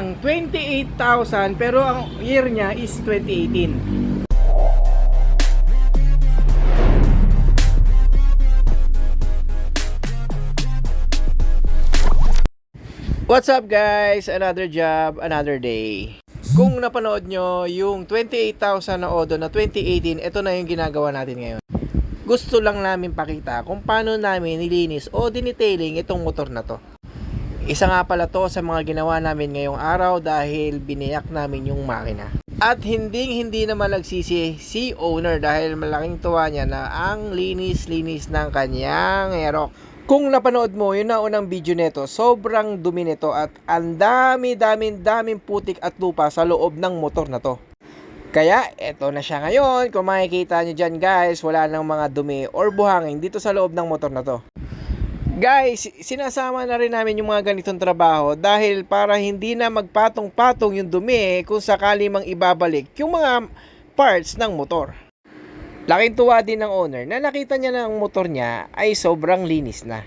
Ang 28,000 pero ang year niya is 2018. What's up guys? Another job, another day. Kung napanood nyo yung 28,000 na Odo na 2018, ito na yung ginagawa natin ngayon. Gusto lang namin pakita kung paano namin nilinis o dinetailing itong motor na to. Isa nga pala to sa mga ginawa namin ngayong araw dahil biniyak namin yung makina. At hindi hindi naman nagsisi si owner dahil malaking tuwa niya na ang linis-linis ng kanyang Aerox. Kung napanood mo yung naunang video nito, sobrang dumi nito at ang dami daming daming putik at lupa sa loob ng motor na to. Kaya eto na siya ngayon. Kung makikita nyo dyan guys, wala nang mga dumi or buhangin dito sa loob ng motor na to. Guys, sinasama na rin namin yung mga ganitong trabaho dahil para hindi na magpatong-patong yung dumi kung sakali mang ibabalik yung mga parts ng motor. Laking tuwa din ng owner na nakita niya na ang motor niya ay sobrang linis na.